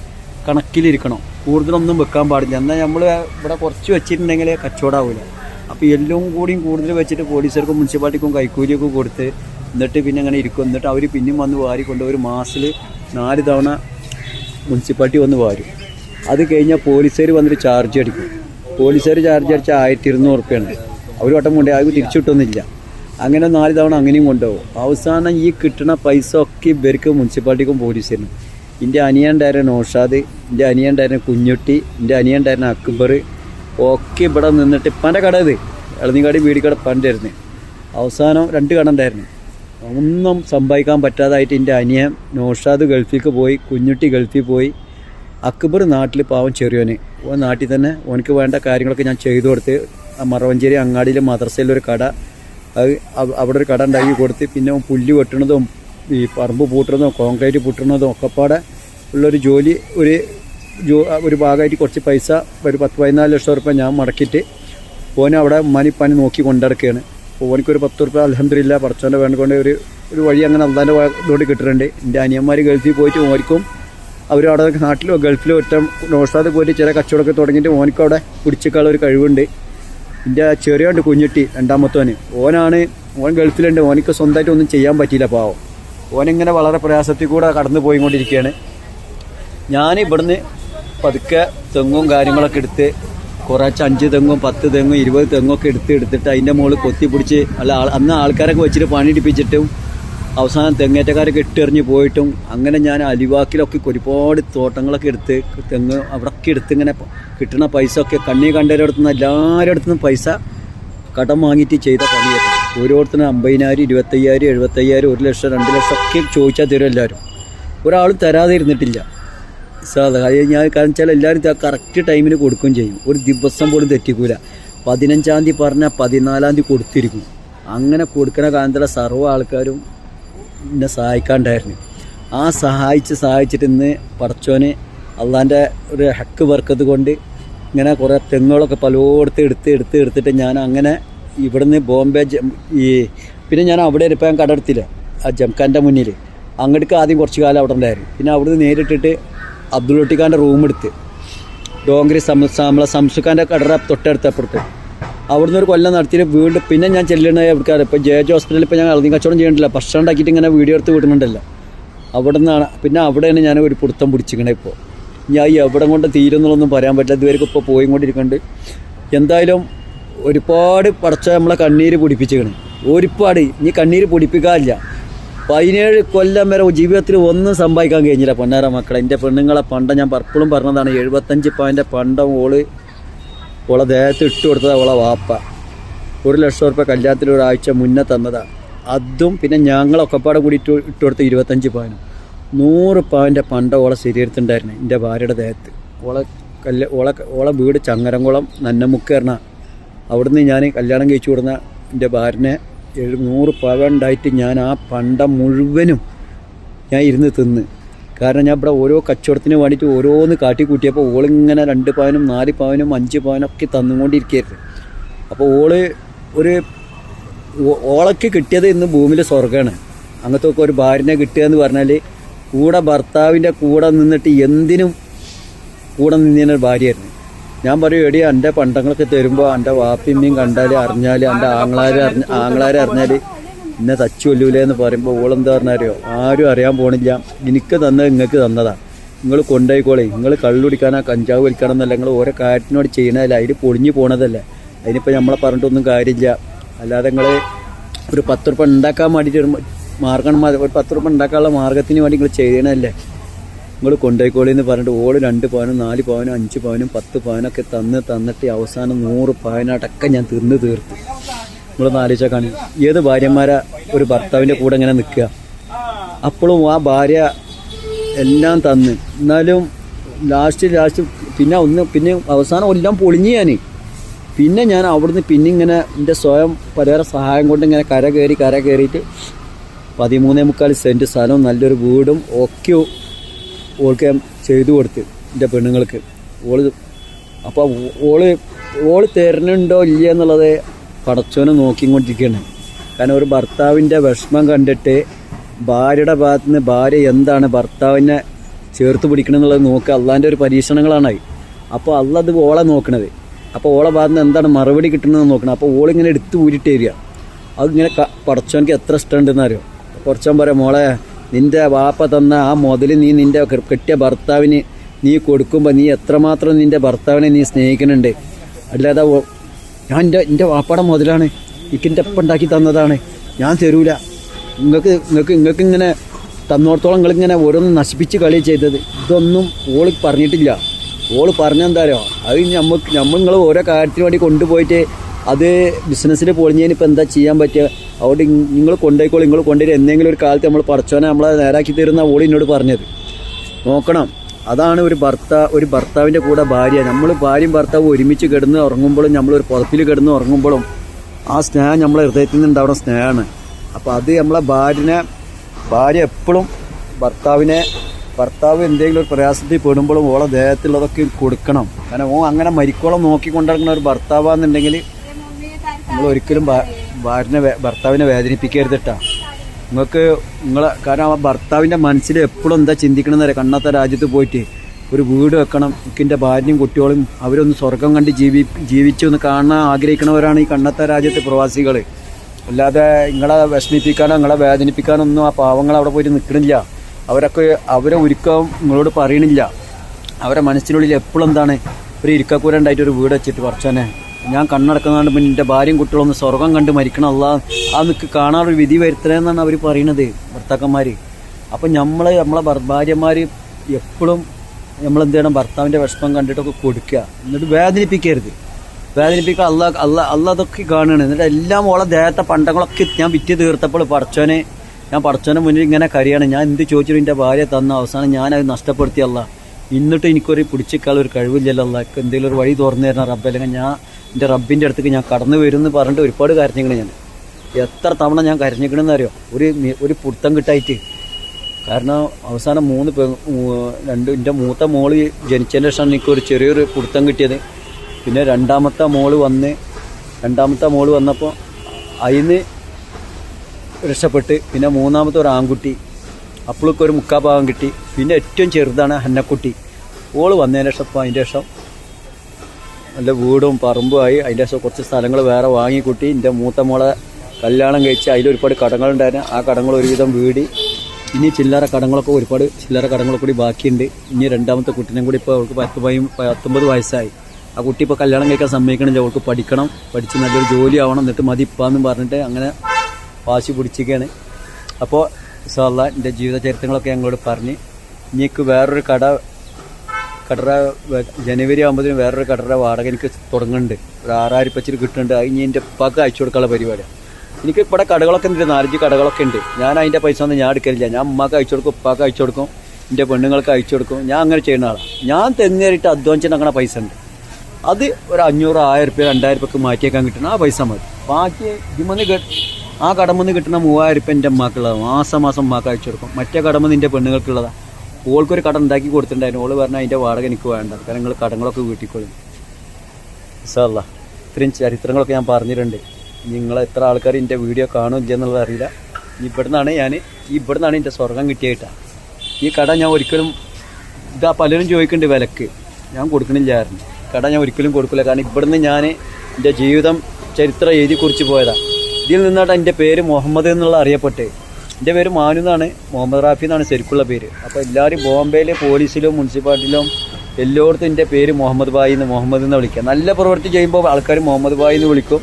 കണക്കിലിരിക്കണം. കൂടുതലൊന്നും വെക്കാൻ പാടില്ല. എന്നാൽ നമ്മൾ ഇവിടെ കുറച്ച് വെച്ചിട്ടുണ്ടെങ്കിൽ കച്ചവടമാവില്ല അപ്പോൾ എല്ലാം കൂടിയും കൂടുതൽ വെച്ചിട്ട് പോലീസുകാർക്കും മുനിസിപ്പാലിറ്റിക്കും കൈക്കൂലിയൊക്കെ കൊടുത്ത് എന്നിട്ട് പിന്നെ അങ്ങനെ ഇരിക്കും. എന്നിട്ട് അവർ പിന്നെയും വന്ന് വാരി വാരിക്കൊണ്ട് ഒരു മാസത്തിൽ നാല് തവണ മുനിസിപ്പാലിറ്റി വന്ന് വാരും. അത് കഴിഞ്ഞാൽ പോലീസുകാർ വന്നിട്ട് ചാർജ് അടിക്കും. പോലീസുകാർ ചാർജ് അടിച്ചാൽ ആയിരത്തി ഇരുന്നൂറ് റുപ്യാണ്. അവർ വട്ടം കൊണ്ടേ ആരും തിരിച്ചു കിട്ടുന്നില്ല. അങ്ങനെ നാല് തവണ അങ്ങനെയും കൊണ്ടുപോകും. അവസാനം ഈ കിട്ടുന്ന പൈസ ഒക്കെ ഇവർക്ക് മുനിസിപ്പാലിറ്റിക്കും പോലീസിനും എന്റെ അനിയണ്ടായിരുന്ന നൗഷാദ് എന്റെ അനിയണ്ടായിരുന്ന കുഞ്ഞുട്ടി എന്റെ അനിയണ്ടായിരുന്ന അക്ബർ ഒക്കെ ഇവിടെ നിന്നിട്ട് ഇപ്പന്റെ കട ഇത്. ഇളനിക്കാടി വീടിക്കട പണ്ടായിരുന്നു അവസാനം രണ്ട് കട ഉണ്ടായിരുന്നു. ഒന്നും സമ്പാദിക്കാൻ പറ്റാതായിട്ട് എന്റെ അനിയൻ നോഷാദ് ഗൾഫിലേക്ക് പോയി കുഞ്ഞുട്ടി ഗൾഫിൽ പോയി. അക്ബർ നാട്ടിൽ പാവം ചെറിയോന്. ഓൻ നാട്ടിൽ തന്നെ ഓനക്ക് വേണ്ട കാര്യങ്ങളൊക്കെ ഞാൻ ചെയ്തു കൊടുത്ത് മറവഞ്ചേരി അങ്ങാടിയിലെ മദ്രസയിലൊരു കട അത് അവിടെ ഒരു കട ഉണ്ടാക്കി കൊടുത്ത് പിന്നെ പുല്ല് വെട്ടണതും ഈ പറമ്പ് പൂട്ടുന്നതും കോൺക്രീറ്റ് പൂട്ടണതും ഒക്കെപ്പാടെ ഉള്ളൊരു ജോലി ഒരു ജോ ഒരു ഭാഗമായിട്ട് കുറച്ച് പൈസ ഒരു പത്ത് പതിനാല് ലക്ഷം റുപ്യ ഞാൻ മടക്കിയിട്ട് ഓനെ അവിടെ മണി പണി നോക്കി കൊണ്ടിടക്കുകയാണ് അപ്പോൾ ഓനിക്കൊരു പത്ത് റുപ്യ അലഹമില്ല പടച്ചോന്റെ വേണ്ടിക്കൊണ്ട് ഒരു ഒരു വഴി അങ്ങനെ അള്ളാന്റെ ഇതുകൊണ്ട് കിട്ടുന്നുണ്ട് എന്റെ അനിയന്മാർ ഗൾഫിൽ പോയിട്ട് ഓനിക്കും അവിടെ നാട്ടിലോ ഗൾഫിലോ ഒറ്റ നോഷാതെ പോയിട്ട് ചില കച്ചവടമൊക്കെ തുടങ്ങിയിട്ട് ഓനിക്കും അവിടെ ഒരു കഴിവുണ്ട്. എന്റെ ചെറിയുണ്ട് കുഞ്ഞിട്ടി രണ്ടാമത്തോന്. ഓനാണ് ഓൻ ഗൾഫിലുണ്ട് ഓനിക്ക് സ്വന്തമായിട്ട് ഒന്നും ചെയ്യാൻ പറ്റിയില്ല പാവം. ഓനിങ്ങനെ വളരെ പ്രയാസത്തിൽ കൂടെ കടന്നു പോയിക്കൊണ്ടിരിക്കുകയാണ്. ഞാൻ ഇവിടുന്ന് പതുക്കെ തെങ്ങും കാര്യങ്ങളൊക്കെ എടുത്ത് കുറച്ച് അഞ്ച് തെങ്ങും പത്ത് തെങ്ങും ഇരുപത് തെങ്ങൊക്കെ എടുത്ത് എടുത്തിട്ട് അതിന്റെ മുകളിൽ കൊത്തി പിടിച്ച് അല്ല അന്ന് ആൾക്കാരൊക്കെ വെച്ചിട്ട് പണിയെടുപ്പിച്ചിട്ടും അവസാനം തെങ്ങേറ്റക്കാരൊക്കെ ഇട്ടെറിഞ്ഞ് പോയിട്ടും അങ്ങനെ ഞാൻ അലിവാക്കിലൊക്കെ ഒരുപാട് തോട്ടങ്ങളൊക്കെ എടുത്ത് തെങ്ങ് അവിടെയൊക്കെ എടുത്ത് ഇങ്ങനെ കിട്ടുന്ന പൈസ ഒക്കെ കണ്ണി കണ്ടവരുടെ നിന്ന് എല്ലാവരുടെ പൈസ കടം വാങ്ങിയിട്ട് ചെയ്ത പണിയായിരുന്നു. ഓരോരുത്തരും അമ്പതിനായിരം ഇരുപത്തയ്യായിരം എഴുപത്തയ്യായിരം ഒരു ലക്ഷം രണ്ട് ലക്ഷം ഒക്കെ ചോദിച്ചാൽ തരും എല്ലാവരും. ഒരാളും തരാതെ ഇരുന്നിട്ടില്ല സാധാ ഞാൻ കാരണം വെച്ചാൽ എല്ലാവരും കറക്റ്റ് ടൈമിന് കൊടുക്കുകയും ചെയ്യും. ഒരു ദിവസം പോലും തെറ്റിക്കൂല. പതിനഞ്ചാം തീയതി പറഞ്ഞാൽ പതിനാലാം തീയതി കൊടുത്തിരിക്കും. അങ്ങനെ കൊടുക്കുന്ന കാലത്തുള്ള സർവ ആൾക്കാരും എന്നെ സഹായിക്കാണ്ടായിരുന്നു. ആ സഹായിച്ച് സഹായിച്ചിട്ട് ഇന്ന് പടച്ചോന് അള്ളാന്റെ ഒരു ഹക്ക് വർക്കത് കൊണ്ട് ഇങ്ങനെ കുറേ തെങ്ങുകളൊക്കെ പലയിടത്ത് എടുത്ത് എടുത്ത് എടുത്തിട്ട് ഞാൻ അങ്ങനെ ഇവിടുന്ന് ബോംബെ ഈ പിന്നെ ഞാൻ അവിടെ ഇപ്പോൾ ഞാൻ കടയെടുത്തില്ല ആ ജംഖാന്റെ മുന്നിൽ അങ്ങോട്ടേക്ക് ആദ്യം കുറച്ച് കാലം അവിടെ ഉണ്ടായിരുന്നു. പിന്നെ അവിടുന്ന് നേരിട്ടിട്ട് അബ്ദുൾ റൂം എടുത്ത്. ഡോങ്കരി സമ നമ്മളെ സംസുഖാന്റെ കടറ തൊട്ടടുത്തപ്പുറത്ത്. അവിടുന്ന് ഒരു കൊല്ലം നടത്തിയിട്ട് വീണ്ടും പിന്നെ ഞാൻ ചെല്ലുന്നത് എവിടെക്കാറ് ഇപ്പോൾ ജെ ജെ ഹോസ്പിറ്റലിൽ ഇപ്പോൾ ഞാൻ അറിഞ്ഞ കച്ചവടം ചെയ്യണ്ടില്ല ഭക്ഷണം ഉണ്ടാക്കിയിട്ട് ഇങ്ങനെ വീഡിയോ എടുത്ത് വിടുന്നുണ്ടല്ലോ. അവിടെ നിന്നാണ് പിന്നെ അവിടെയാണ് ഞാൻ ഒരു പിടുത്തം പിടിച്ചിരിക്കണേ ഇപ്പോൾ ഞാൻ എവിടെ കൊണ്ട് തീരുന്നുള്ളൊന്നും പറയാൻ പറ്റില്ല. ഇതുവരെക്കും ഇപ്പോൾ പോയി കൊണ്ടിരിക്കുന്നുണ്ട് എന്തായാലും ഒരുപാട് പടച്ച നമ്മളെ കണ്ണീര് പൊടിപ്പിച്ചിക്കണ് ഒരുപാട്. ഇനി കണ്ണീര് പൊടിപ്പിക്കാറില്ല. പതിനേഴ് കൊല്ലം വരെ ജീവിതത്തിൽ ഒന്നും സമ്പാദിക്കാൻ കഴിഞ്ഞില്ല പൊന്നാര മക്കളെ. എന്റെ പെണ്ണുങ്ങളെ പണ്ട ഞാൻ പർപ്പിളും പറഞ്ഞതാണ് എഴുപത്തഞ്ച് പവന്റെ പണ്ടം ഓൾ ഓളെ ദേഹത്ത് ഇട്ട് കൊടുത്തത് ഓളെ വാപ്പ. ഒരു ലക്ഷം റുപ്യ കല്യാണത്തിന് ഒരാഴ്ച മുന്നേ തന്നതാണ് അതും പിന്നെ ഞങ്ങളൊക്കെ പാടെ കൂടി ഇട്ട് ഇട്ട് കൊടുത്ത ഇരുപത്തഞ്ച് പവനും. നൂറ് പവന്റെ പണ്ട ഓളെ ശരീരത്തുണ്ടായിരുന്നു എന്റെ ഭാര്യയുടെ ദേഹത്ത്. ഓളെ കല്യ ഓളെ ഓളെ വീട് ചങ്ങരംകുളം നന്നമുക്കേറിന അവിടുന്ന് ഞാൻ കല്യാണം കഴിച്ചു കൊടുന്ന എന്റെ ഭാര്യനെ എഴു നൂറ് പവൻ ഉണ്ടായിട്ട് ഞാൻ ആ പണ്ട മുഴുവനും ഞാൻ ഇരുന്ന് തിന്ന്. കാരണം ഞാൻ ഇവിടെ ഓരോ കച്ചവടത്തിന് വേണ്ടിയിട്ട് ഓരോന്ന് കാട്ടിക്കൂട്ടിയപ്പോൾ ഓളിങ്ങനെ രണ്ട് പവനും നാല് പവനും അഞ്ച് പവനും ഒക്കെ തന്നുകൊണ്ടിരിക്കുകയായിരുന്നു. അപ്പോൾ ഓൾ ഒരു ഓളക്ക് കിട്ടിയത് ഇന്ന് ഭൂമിയിൽ സ്വർഗമാണ്. അങ്ങനത്തെ ഒക്കെ ഒരു ഭാര്യനെ കിട്ടുക എന്ന് പറഞ്ഞാൽ കൂടെ ഭർത്താവിന്റെ കൂടെ നിന്നിട്ട് എന്തിനും കൂടെ നിന്നൊരു ഭാര്യയായിരുന്നു. ഞാൻ പറയും എടി എന്റെ പണ്ടങ്ങളൊക്കെ തരുമ്പോൾ എന്റെ വാപ്പിമ്മയും കണ്ടാൽ അറിഞ്ഞാൽ എന്റെ ആങ്ങളാരെ അറിഞ്ഞ ആങ്ങളാരെ അറിഞ്ഞാൽ എന്നെ തച്ചു എന്ന് പറയുമ്പോൾ ഓളെന്താ പറഞ്ഞാറിയോ ആരും അറിയാൻ പോണില്ല. എനിക്ക് തന്നത് നിങ്ങൾക്ക് തന്നതാണ് നിങ്ങൾ കൊണ്ടുപോയിക്കോളേ നിങ്ങൾ കള്ളുടിക്കാനാ കഞ്ചാവ് വലിക്കണം നിങ്ങൾ ഓരോ കാര്യത്തിനോട് ചെയ്യണതല്ല. അതിൽ പൊളിഞ്ഞു പോണതല്ലേ. അതിനിപ്പോൾ നമ്മളെ പറഞ്ഞിട്ടൊന്നും കാര്യമില്ല. അല്ലാതെ നിങ്ങൾ ഒരു പത്ത് റുപ്യ ഉണ്ടാക്കാൻ വേണ്ടിയിട്ട് മാർഗം ഒരു പത്ത് റുപ്യ ഉണ്ടാക്കാനുള്ള മാർഗത്തിന് വേണ്ടി നിങ്ങൾ ചെയ്യണതല്ലേ? നിങ്ങൾ കൊണ്ടുപോയിക്കോളി എന്ന് പറഞ്ഞിട്ട് ഓൾ രണ്ട് പവനും നാല് പവനും അഞ്ച് പവനും പത്ത് പവനൊക്കെ തന്ന് തന്നിട്ട് അവസാനം നൂറ് പവനായിട്ടൊക്കെ ഞാൻ തിന്ന് തീർത്ത്. നിങ്ങളൊന്ന് ആലോചിച്ചാൽ ഏത് ഭാര്യമാരാ ഒരു ഭർത്താവിന്റെ കൂടെ ഇങ്ങനെ നിൽക്കുക? അപ്പോഴും ആ ഭാര്യ എല്ലാം തന്ന്. എന്നാലും ലാസ്റ്റ് ലാസ്റ്റ് പിന്നെ ഒന്ന് പിന്നെ അവസാനം എല്ലാം പൊളിഞ്ഞ് ഞാൻ പിന്നെ ഞാൻ അവിടുന്ന് പിന്നെ ഇങ്ങനെ എന്റെ സ്വയം പലരെ സഹായം കൊണ്ട് ഇങ്ങനെ കര കയറി കര കയറിയിട്ട് പതിമൂന്നേ മുക്കാൽ സെന്റ് സ്ഥലവും നല്ലൊരു വീടും ഒക്കെ ഓൾക്ക് ചെയ്തു കൊടുത്ത് എന്റെ പെണ്ണുങ്ങൾക്ക്. ഓൾ അപ്പോൾ ഓൾ ഓൾ തരണുണ്ടോ ഇല്ല എന്നുള്ളത് പടച്ചോനെ നോക്കിക്കൊണ്ടിരിക്കുകയാണ്. കാരണം ഒരു ഭർത്താവിന്റെ വിഷമം കണ്ടിട്ട് ഭാര്യയുടെ ഭാഗത്ത് നിന്ന് ഭാര്യ എന്താണ് ഭർത്താവിനെ ചേർത്ത് പിടിക്കണം എന്നുള്ളത് നോക്കുക. അള്ളാന്റെ ഒരു പരീക്ഷണങ്ങളാണായി അപ്പോൾ അള്ള അത് ഓളെ നോക്കണത്. അപ്പോൾ ഓളെ ഭാഗത്ത് നിന്ന് എന്താണ് മറുപടി കിട്ടണമെന്ന് നോക്കണം. അപ്പോൾ ഓളിങ്ങനെ എടുത്ത് ഊരിട്ട് തരിക അതിങ്ങനെ പടച്ചോനക്ക് എത്ര ഇഷ്ടമുണ്ടെന്ന് അറിയാം കുറച്ചോൻ പറയാം മോളെ നിന്റെ വാപ്പ തന്ന ആ മുതൽ നീ നിന്റെ കെട്ടിയ ഭർത്താവിന് നീ കൊടുക്കുമ്പോൾ നീ എത്രമാത്രം നിന്റെ ഭർത്താവിനെ നീ സ്നേഹിക്കുന്നുണ്ട്. അല്ലാതെ ഞാൻ എന്റെ എന്റെ വാപ്പയുടെ മുതലാണ്. എനിക്ക് എന്റെ അപ്പം ഉണ്ടാക്കി തന്നതാണ്. ഞാൻ തരൂല. നിങ്ങൾക്ക് നിങ്ങൾക്ക് നിങ്ങൾക്ക് ഇങ്ങനെ തന്നോടത്തോളം നിങ്ങളിങ്ങനെ ഓരോന്ന് നശിപ്പിച്ച് കളി ചെയ്തത്. ഇതൊന്നും ഓൾ പറഞ്ഞിട്ടില്ല. ഓൾ പറഞ്ഞ അറിയോ അത് നമുക്ക് നമ്മൾ നിങ്ങൾ ഓരോ കാര്യത്തിന് വേണ്ടി കൊണ്ടുപോയിട്ട് അത് ബിസിനസ്സിൽ പൊളിഞ്ഞതിന് ഇപ്പം എന്താ ചെയ്യാൻ പറ്റുക അതുകൊണ്ട് നിങ്ങൾ കൊണ്ടുപോയിക്കോളൂ നിങ്ങൾ കൊണ്ടുവരും എന്തെങ്കിലും ഒരു കാലത്ത് നമ്മൾ പറച്ചോനെ നമ്മളെ നേരാക്കി തരുന്ന ഓളി എന്നോട് പറഞ്ഞത്. നോക്കണം. അതാണ് ഒരു ഭർത്താവ് ഒരു ഭർത്താവിന്റെ കൂടെ ഭാര്യ. നമ്മൾ ഭാര്യയും ഭർത്താവും ഒരുമിച്ച് കിടന്ന് ഉറങ്ങുമ്പോഴും നമ്മൾ ഒരു പുതപ്പിൽ കിടന്ന് ഉറങ്ങുമ്പോഴും ആ സ്നേഹം നമ്മളെ ഹൃദയത്തിൽ നിന്ന് സ്നേഹമാണ്. അപ്പോൾ അത് നമ്മളെ ഭാര്യനെ ഭാര്യ എപ്പോഴും ഭർത്താവിനെ ഭർത്താവ് എന്തെങ്കിലും ഒരു പ്രയാസത്തിൽ പെടുമ്പോഴും ഓളെ ദേഹത്തിലുള്ളതൊക്കെ കൊടുക്കണം. കാരണം ഓ അങ്ങനെ മരിക്കോളം നോക്കിക്കൊണ്ടിരിക്കുന്ന ഒരു ഭർത്താവാന്നുണ്ടെങ്കിൽ നമ്മൾ ഒരിക്കലും ഭാര്യനെ ഭർത്താവിനെ വേദനിപ്പിക്കരുത് കേട്ടാ നിങ്ങൾക്ക് നിങ്ങളെ കാരണം ആ ഭർത്താവിന്റെ മനസ്സിൽ എപ്പോഴും എന്താ ചിന്തിക്കണമെന്നറിയാം കണ്ണാത്ത രാജ്യത്ത് പോയിട്ട് ഒരു വീട് വെക്കണം എനിക്കെന്റെ ഭാര്യയും കുട്ടികളും അവരൊന്ന് സ്വർഗം കണ്ട് ജീവി ജീവിച്ചു ഒന്ന് കാണാൻ ആഗ്രഹിക്കണവരാണ് ഈ കണ്ണത്ത രാജ്യത്തെ പ്രവാസികൾ അല്ലാതെ നിങ്ങളെ വിഷമിപ്പിക്കാനോ നിങ്ങളെ വേദനിപ്പിക്കാനോ ഒന്നും ആ പാവങ്ങൾ അവിടെ പോയിട്ട് നിൽക്കണില്ല. അവരൊക്കെ അവരെ ഒരുക്കം നിങ്ങളോട് പറയണില്ല. അവരെ മനസ്സിനുള്ളിൽ എപ്പോഴും എന്താണ്? ഒരു ഇരിക്കക്കൂര ഉണ്ടായിട്ട് ഒരു വീട് വെച്ചിട്ട് കുറച്ചനെ ഞാൻ കണ്ണടക്കുന്നതുകൊണ്ട് പിന്നെ എന്റെ ഭാര്യയും കുട്ടികളൊന്ന് സ്വർഗം കണ്ട് മരിക്കണം. അല്ല ആ നിൽക്ക് കാണാനൊരു വിധി വരുത്തണമെന്നാണ് അവർ പറയണത് ഭർത്താക്കന്മാർ അപ്പം നമ്മൾ നമ്മളെ ഭാര്യമാർ എപ്പോഴും നമ്മൾ എന്ത് ചെയ്യണം? ഭർത്താവിന്റെ വിഷമം കണ്ടിട്ടൊക്കെ കൊടുക്കുക. എന്നിട്ട് വേദനിപ്പിക്കരുത്. വേദനിപ്പിക്കുക അല്ല അല്ല അല്ല അതൊക്കെ കാണുകയാണ് എന്നിട്ട് എല്ലാം ഓളെ ദേഹത്തെ പണ്ടങ്ങളൊക്കെ ഞാൻ വിറ്റ് തീർത്തപ്പോൾ പടച്ചോനെ ഞാൻ പടച്ചോനെ മുന്നിൽ ഇങ്ങനെ കരിയാണ്. ഞാൻ എന്ത് ചോദിച്ചിട്ട് എന്റെ ഭാര്യ തന്ന അവസാനം ഞാനത് നഷ്ടപ്പെടുത്തിയല്ല എന്നിട്ട് എനിക്കൊരു പിടിച്ചിക്കാൾ ഒരു കഴിവില്ലല്ലോ. അല്ലാക്ക് എന്തെങ്കിലും ഒരു വഴി തുറന്നു തരണം റബ്ബ്. അല്ലെങ്കിൽ ഞാൻ എന്റെ റബ്ബിന്റെ അടുത്തേക്ക് ഞാൻ കടന്നു വരും എന്ന് പറഞ്ഞിട്ട് ഒരുപാട് കരഞ്ഞിക്കണേ ഞാൻ. എത്ര തവണ ഞാൻ കരഞ്ഞിക്കണമെന്ന് അറിയോ? ഒരു ഒരു പുടുത്തം കിട്ടായിട്ട്. കാരണം അവസാനം മൂന്ന് പെ രണ്ട് എന്റെ മൂത്ത മോൾ ജനിച്ചതിന് ശേഷമാണ് എനിക്കൊരു ചെറിയൊരു പുടുത്തം കിട്ടിയത്. പിന്നെ രണ്ടാമത്തെ മോൾ വന്ന് രണ്ടാമത്തെ മോൾ വന്നപ്പോൾ അതിന് രക്ഷപ്പെട്ട് പിന്നെ മൂന്നാമത്തെ ഒരു ആൺകുട്ടി. അപ്പോഴൊക്കെ ഒരു മുക്കാ ഭാഗം കിട്ടി. പിന്നെ ഏറ്റവും ചെറുതാണ് ഹന്നക്കുട്ടി. ഓൾ വന്നതിന് ശേഷം ഇപ്പോൾ അതിന്റെ ശേഷം നല്ല വീടും പറമ്പുമായി അതിന്റെ ശേഷം കുറച്ച് സ്ഥലങ്ങൾ വേറെ വാങ്ങിക്കൂട്ടി. എന്റെ മൂത്ത മോളെ കല്യാണം കഴിച്ച് അതിലൊരുപാട് കടങ്ങളുണ്ടായിരുന്നു. ആ കടങ്ങൾ ഒരുവിധം വീടി. ഇനി ചില്ലറ കടങ്ങളൊക്കെ ഒരുപാട് ചില്ലറ കടങ്ങൾ കൂടി ബാക്കിയുണ്ട്. ഇനി രണ്ടാമത്തെ കുട്ടീനെയും കൂടി ഇപ്പോൾ അവൾക്ക് പത്ത് പത്തൊമ്പത് വയസ്സായി. ആ കുട്ടി ഇപ്പോൾ കല്യാണം കഴിക്കാൻ സമ്മതിക്കണില്ല. അവൾക്ക് പഠിക്കണം. പഠിച്ച് നല്ലൊരു ജോലി ആവണം എന്നിട്ട് മതി ഇപ്പാന്നും പറഞ്ഞിട്ട് അങ്ങനെ വാശി പിടിച്ചിരിക്കുകയാണ്. അപ്പോൾ ഇൻഷാല്ല എന്റെ ജീവിത ചരിത്രങ്ങളൊക്കെ ഞങ്ങളോട് പറഞ്ഞ്. ഇനിക്ക് വേറൊരു കട കടറ വെ- ജനുവരി ആകുമ്പോഴത്തേനും വേറൊരു കടറ വാടക എനിക്ക് തുടങ്ങുന്നുണ്ട്. ഒരു ആറായിരം പച്ചിൽ കിട്ടുന്നുണ്ട്. അത് ഇനി എന്റെ ഉപ്പാക്ക് അയച്ചു കൊടുക്കാനുള്ള പരിപാടിയാണ് എനിക്ക് ഇവിടെ കടകളൊക്കെ ഉണ്ട് നാലഞ്ച് കടകളൊക്കെ ഉണ്ട്. ഞാൻ അതിന്റെ പൈസ ഒന്നും ഞാൻ എടുക്കലില്ല. ഞാൻ ഉമ്മാക്ക് അയച്ചു കൊടുക്കും ഉപ്പാക്ക് അയച്ചു കൊടുക്കും എന്റെ പെണ്ണുങ്ങൾക്ക് അയച്ചു കൊടുക്കും. ഞാൻ അങ്ങനെ ചെയ്യുന്ന ആളാണ് ഞാൻ തെങ്ങേറിയിട്ട് അധ്വാനിച്ചിട്ട് പൈസ ഉണ്ട്. അത് ഒരു അഞ്ഞൂറ് ആയിരം റുപ്യ രണ്ടായിരം റുപ്യക്ക് മാറ്റിയേക്കാൻ കിട്ടുന്ന ആ പൈസ മതി. ബാക്കി ഇതിമന്ന് ആ കടമെന്ന് കിട്ടുന്ന മൂവായിരം റുപ്യ എന്റെ അമ്മക്കുള്ളതാണ് മാസം മാസം ഉമ്മാക്ക് അയച്ചു കൊടുക്കും. മറ്റേ കടമെന്ന് എന്റെ പെണ്ണുങ്ങൾക്കുള്ളതാണ് ഓൾക്കൊരു കട ഉണ്ടാക്കി കൊടുത്തിട്ടുണ്ടായിരുന്നു. ഓൾ പറഞ്ഞാൽ അതിന്റെ വാടക എനിക്ക് വേണ്ട. കാരണം നിങ്ങൾ കടങ്ങളൊക്കെ വീട്ടിക്കൊള്ളും സാറല്ല ഇത്രയും ചരിത്രങ്ങളൊക്കെ ഞാൻ പറഞ്ഞിട്ടുണ്ട്. നിങ്ങൾ എത്ര ആൾക്കാർ എന്റെ വീഡിയോ കാണും എന്നുള്ളത് അറിയില്ല. ഇവിടുന്നാണ് ഞാൻ ഇവിടുന്നാണ് എന്റെ സ്വർഗം കിട്ടിയിട്ടാ. ഈ കട ഞാൻ ഒരിക്കലും ഇതാ പലരും ചോദിക്കുന്നുണ്ട് വിലക്ക്. ഞാൻ കൊടുക്കണില്ലായിരുന്നു. കട ഞാൻ ഒരിക്കലും കൊടുക്കില്ല കാരണം ഇവിടുന്ന് ഞാൻ എന്റെ ജീവിതം ചരിത്രം എഴുതി കുറിച്ച് പോയതാണ് ഇതിൽ നിന്നാണ് എന്റെ പേര് മുഹമ്മദ് എന്നുള്ള അറിയപ്പെട്ടത് എന്റെ പേര് മാനു എന്നാണ് മുഹമ്മദ് റാഫി എന്നാണ് ശരിക്കുള്ള പേര്. അപ്പോൾ എല്ലാവരും ബോംബെയിലെ പോലീസിലും മുനിസിപ്പാലിറ്റിയിലും എല്ലായിടത്തും എന്റെ പേര് മുഹമ്മദ് ബായി എന്ന് മുഹമ്മദ് എന്ന് വിളിക്കുക. നല്ല പ്രവൃത്തി ചെയ്യുമ്പോൾ ആൾക്കാർ മുഹമ്മദ് ബായി എന്ന് വിളിക്കും.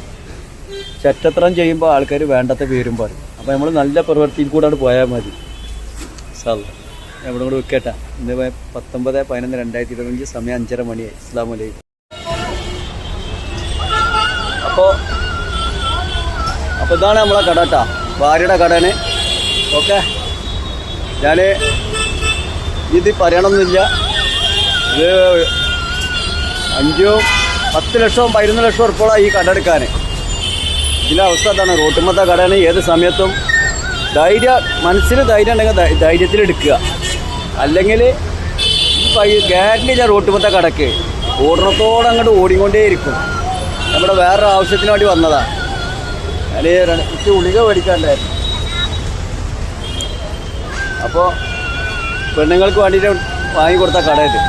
ചറ്റത്രം ചെയ്യുമ്പോൾ ആൾക്കാർ വേണ്ടത്തെ പേരും പറയും. അപ്പോൾ നമ്മൾ നല്ല പ്രവൃത്തിയിൽ കൂടെ പോയാൽ മതി. സാർ എവിടെ കൂടെ വിൽക്കട്ടെ ഇന്ന് പത്തൊമ്പത് പതിനൊന്ന് രണ്ടായിരത്തി ഇരുപത്തഞ്ച് സമയം അഞ്ചര മണിയായി. ഇസ്ലാം വലൈക്കും അപ്പോൾ അപ്പോൾ ഇതാണ് നമ്മളെ കട കേട്ടോ. ഭാര്യയുടെ കടയാണ്. ഓക്കെ. ഞാൻ ഇത് പറയണമെന്നില്ല ഇത് അഞ്ചോ പത്ത് ലക്ഷവും പതിനൊന്ന് ലക്ഷം ഉറപ്പോളാണ് ഈ കട എടുക്കാൻ ഇതിന്റെ അവസ്ഥ എന്താണ്? റോട്ടുമത്തെ കടയാണ് ഏത് സമയത്തും ധൈര്യം മനസ്സിന് ധൈര്യം ഉണ്ടെങ്കിൽ ധൈര്യത്തിലെടുക്കുക അല്ലെങ്കിൽ ഗ്യാരണ്ടി ഞാൻ റോട്ടുമത്തെ കടക്ക്. ഓടണത്തോടെ അങ്ങോട്ട് ഓടിക്കൊണ്ടേയിരിക്കും. നമ്മുടെ വേറൊരു ആവശ്യത്തിന് വേണ്ടി വന്നതാണ് ഞാൻ ഉളിക മേടിക്കാണ്ടായിരുന്നു അപ്പോൾ പെണ്ണുങ്ങൾക്ക് വേണ്ടിയിട്ട് വാങ്ങിക്കൊടുത്ത കൊടുത്ത ഇത്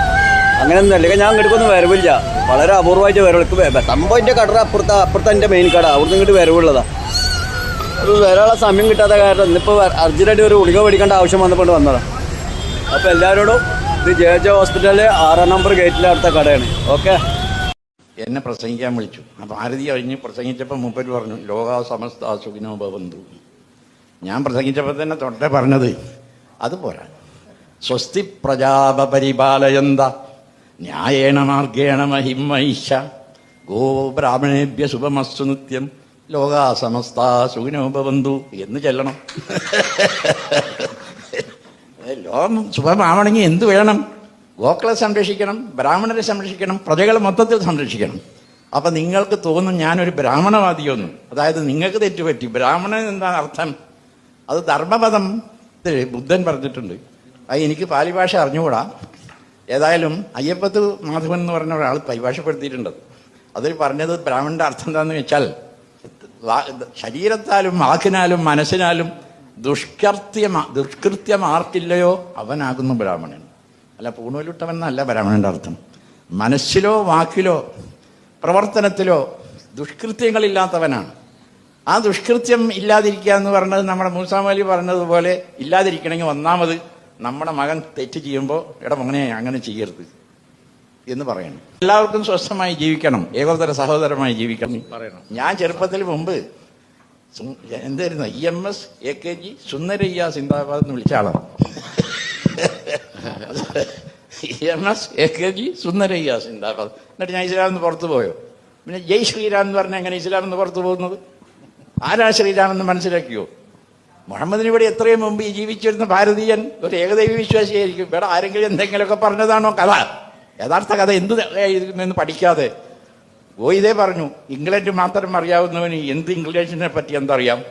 അങ്ങനെയൊന്നും അല്ലെങ്കിൽ ഞാൻ ഇങ്ങോട്ടൊന്നും വരവില്ല. വളരെ അപൂർവമായിട്ട് വരവില്ല സംഭവം എന്റെ കട അപ്പുറത്തെ അപ്പുറത്തെ എന്റെ മെയിൻ കട. അവിടുന്ന് ഇങ്ങോട്ട് വരവുള്ളതാണ് അപ്പോൾ വരാനുള്ള സമയം കിട്ടാത്ത കാരണം ഇന്നിപ്പോൾ അർജന്റായിട്ട് ഒരു ഗുളിക മേടിക്കേണ്ട ആവശ്യം വന്നപ്പോൾ വന്നതാണ് അപ്പോൾ എല്ലാവരോടും ഇത് ജെ ജെ ഹോസ്പിറ്റലിലെ ആറാം നമ്പർ ഗേറ്റിന്റെ അടുത്ത കടയാണ്. ഓക്കെ? എന്നെ പ്രസംഗിക്കാൻ വിളിച്ചു. അപ്പോൾ ആരതി കഴിഞ്ഞ് പ്രസംഗിച്ചപ്പോൾ മൂപ്പര് പറഞ്ഞു ലോക സമസ്ത സുഖിനോ ഭവന്തു. ഞാൻ പ്രസംഗിച്ചപ്പോൾ തന്നെ തൊട്ടേ പറഞ്ഞത് അത് പോരാ. സ്വസ്തി പ്രജാപരിപാലയന്ത ന്യായേണ മാർഗേണ മഹിമൈഷ. ഗോ ബ്രാഹ്മണേഭ്യ ശുഭമസ്തു നിത്യം. ലോകാ സമസ്ത സുഖിനോ എന്ന് ചെല്ലണം. ലോകം ശുഭമാവണമെങ്കിൽ എന്ത് വേണം? ഗോക്കളെ സംരക്ഷിക്കണം ബ്രാഹ്മണരെ സംരക്ഷിക്കണം പ്രജകളെ മൊത്തത്തിൽ സംരക്ഷിക്കണം. അപ്പൊ നിങ്ങൾക്ക് തോന്നും ഞാനൊരു ബ്രാഹ്മണവാദിയൊന്നും. അതായത് നിങ്ങൾക്ക് തെറ്റുപറ്റി. ബ്രാഹ്മണൻ എന്താണ് അർത്ഥം? അത് ധർമ്മപദം. ബുദ്ധൻ പറഞ്ഞിട്ടുണ്ട്. അത് എനിക്ക് പാലി ഭാഷ അറിഞ്ഞുകൂടാ. ഏതായാലും അയ്യപ്പത്ത് മാധവൻ എന്ന് പറഞ്ഞ ഒരാൾ പരിഭാഷപ്പെടുത്തിയിട്ടുണ്ട്. അതിൽ പറഞ്ഞത് ബ്രാഹ്മണന്റെ അർത്ഥം എന്താണെന്ന് വെച്ചാൽ ശരീരത്താലും വാക്കിനാലും മനസ്സിനാലും ദുഷ്കൃത്യം ദുഷ്കൃത്യം ആർക്കില്ലയോ അവനാകുന്നു ബ്രാഹ്മണൻ. അല്ല പൂണൂലുട്ടവൻ എന്നല്ല ബ്രാഹ്മണന്റെ അർത്ഥം. മനസ്സിലോ വാക്കിലോ പ്രവർത്തനത്തിലോ ദുഷ്കൃത്യങ്ങളില്ലാത്തവനാണ്. ആ ദുഷ്കൃത്യം ഇല്ലാതിരിക്കുക എന്ന് പറഞ്ഞത് നമ്മുടെ മൂസാമലി പറഞ്ഞതുപോലെ ഇല്ലാതിരിക്കണമെങ്കിൽ ഒന്നാമത് നമ്മുടെ മകൻ തെറ്റ് ചെയ്യുമ്പോൾ എടാ മകനെ അങ്ങനെ ചെയ്യരുത് എന്ന് പറയണം. എല്ലാവർക്കും സ്വസ്ഥമായി ജീവിക്കണം. ഏകോദര സഹോദരമായി ജീവിക്കണം. പറയണം. ഞാൻ ചെറുപ്പത്തിൽ മുമ്പ് എന്തായിരുന്നു? E M S A K G Sundarayya സിന്ദാബാദ് എന്ന് വിളിച്ച ആളാണ്. E M S A K G Sundarayya സിന്ദാബാദ്. എന്നിട്ട് ഞാൻ ഇസ്ലാമിൽ നിന്ന് പുറത്തു പോയോ? പിന്നെ ജയ് ശ്രീരാം എന്ന് പറഞ്ഞാൽ എങ്ങനെ ഇസ്ലാമിൽ നിന്ന് പുറത്തു പോകുന്നത്? ആരാ ശ്രീരാമെന്ന് മനസ്സിലാക്കിയോ? മുഹമ്മദിന് ഇവിടെ എത്രയും മുമ്പ് ഈ ജീവിച്ചിരുന്ന ഭാരതീയൻ ഒരു ഏകദൈവ വിശ്വാസിയായിരിക്കും. ഇവിടെ ആരെങ്കിലും എന്തെങ്കിലുമൊക്കെ പറഞ്ഞതാണോ കഥ? യഥാർത്ഥ കഥ എന്ത് എന്ന് പഠിക്കാതെ. ഗോയിതേ പറഞ്ഞു. ഇംഗ്ലണ്ട് മാത്രം അറിയാവുന്നവന് എന്ത് ഇംഗ്ലീഷിനെ പറ്റി എന്തറിയാം?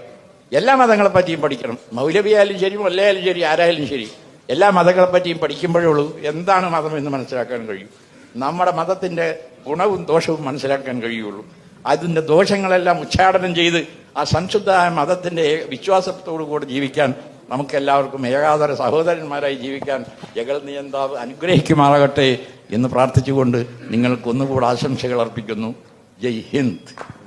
എല്ലാ മതങ്ങളെ പറ്റിയും പഠിക്കണം. മൗലവിയായാലും ശരി മൊല്ലയായാലും ശരി ആരായാലും ശരി. എല്ലാ മതങ്ങളെ പറ്റിയും പഠിക്കുമ്പോഴുള്ളൂ എന്താണ് മതം എന്ന് മനസ്സിലാക്കാൻ കഴിയും? നമ്മുടെ മതത്തിന്റെ ഗുണവും ദോഷവും മനസ്സിലാക്കാൻ കഴിയുള്ളൂ. അതിന്റെ ദോഷങ്ങളെല്ലാം ഉച്ചാടനം ചെയ്ത് ആ സംശുദ്ധമായ മതത്തിന്റെ വിശ്വാസത്തോടു കൂടി ജീവിക്കാൻ നമുക്കെല്ലാവർക്കും ഏകാതര സഹോദരന്മാരായി ജീവിക്കാൻ ജഗൽ നിയന്താവ് അനുഗ്രഹിക്കുമാറാകട്ടെ എന്ന് പ്രാർത്ഥിച്ചുകൊണ്ട് നിങ്ങൾക്ക് ഒന്നുകൂടെ ആശംസകൾ അർപ്പിക്കുന്നു. ജയ് ഹിന്ദ്.